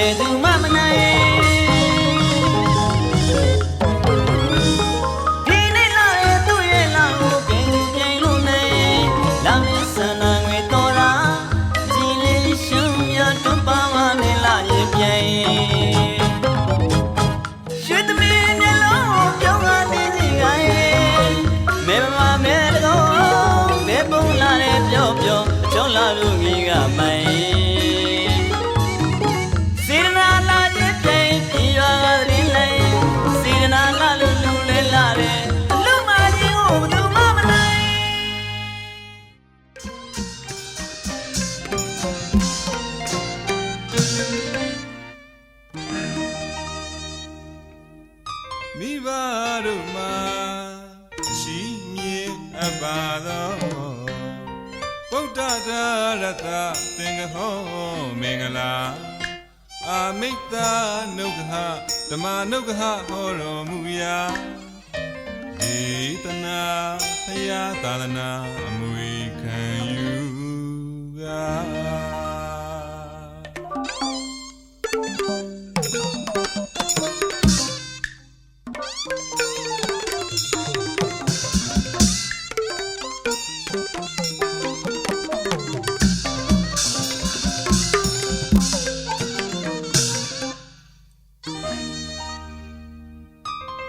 လို့ဘယ်သူမှမနိုင် တို့မှာရှိမြင်အပ်ပါသောဗုဒ္ဓတာရတသင်္ကဟောမင်္ဂလာအာမိတ်တာနုက္ခဓမ္မနုက္ခဟောတော်မူရာဒေသနာဖယားသာသနာအမွေခံယူကား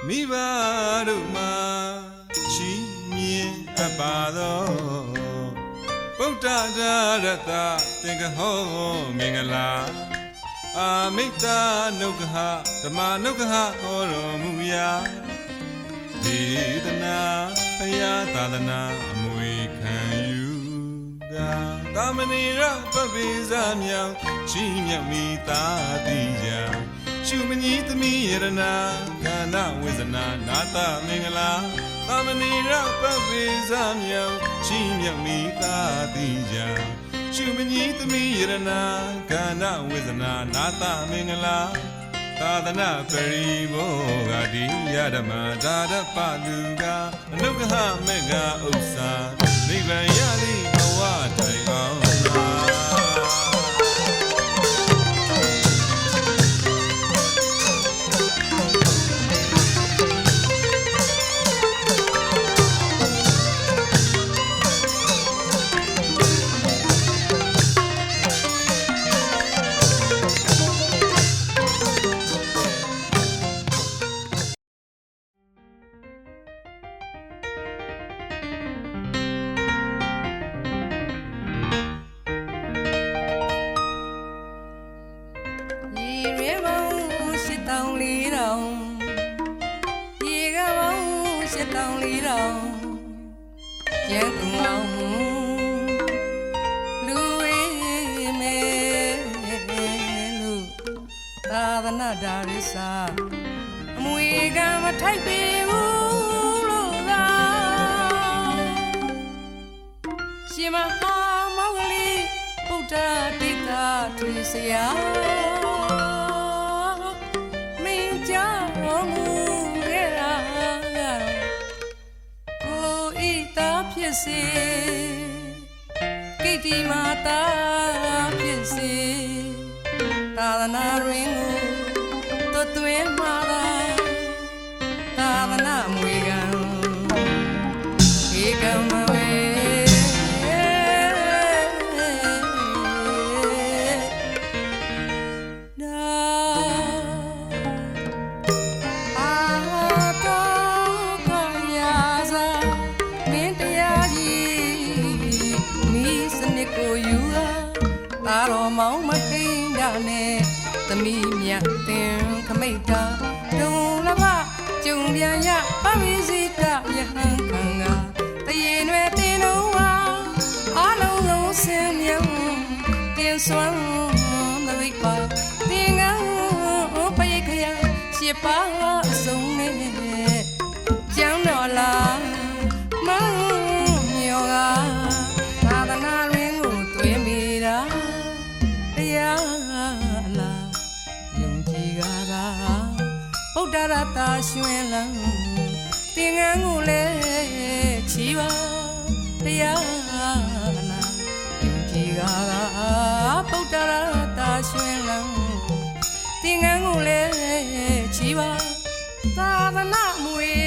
မိဘတို့မှာရှိမြင်အပ်ပါသောဗုဒ္ဓဒါရတသင်္ကဟောမင်္ဂလာအာမိတ်တာနုက္ခဓမ္မနုက္ခဟောတော်မူရာဒေသနာဖယားသာသနာအမွေခံယူကာတာမဏေရပပိဇာမြောင်ရှိမြတ်မိတာတိရာ ရှုမညီသမီးယရနာခန္ဓာဝေဇနာနာတမင်္ဂလာတာမဏေရပပိဇာမြောင်ရှိမြတ်မိတာတိရာရှုမညီသမီးယရနာခန္ဓာဝေဇနာနာတမင်္ဂလာသာသနာပရိဘောဂတိယဓမ္မဒါရပလူကအနုကဟမေဃဥစ္စာ တောင်လေးတောင်ရေကပေါင်းရှစ်တောင်လေးတောင်ကျန်ကုန်အောင်လူဝေးမဲလို့သာသနာဒါရစ္စာအမွေကမထိုက်ပေဘူးလို့သာရှင်မဟာမောင်ကလေးဗုဒ္ဓတိတာထေဆရာ ဖြစ်စေကိတ္တိမာတာဖြစ်စေသာသနာရင်းကိုသွတ်သွင်းမှာသာသာသနာမွေကံ တာတော်မောင်းမခိန်တာနဲ့သမီးမြတ်တင်ခမိတ်တာဒုံလဘကျုံပြန်ရပရိစိတယဟန်ခံကတရင်တွေတင်တော့ဟာအလုံးလုံးစင်မြောင်တင်စွမ်းသဝိပါတင်ငန်းပရိခယရှစ်ပါးအစုံ ရတရွှင်လန်းသင်္ကန်းကိုလည်းချီပါတရားလားယုံကြည်ကပုတ္တရတာရှင်လံသင်္ကန်းကိုလည်းချီပါသာသနာမွေ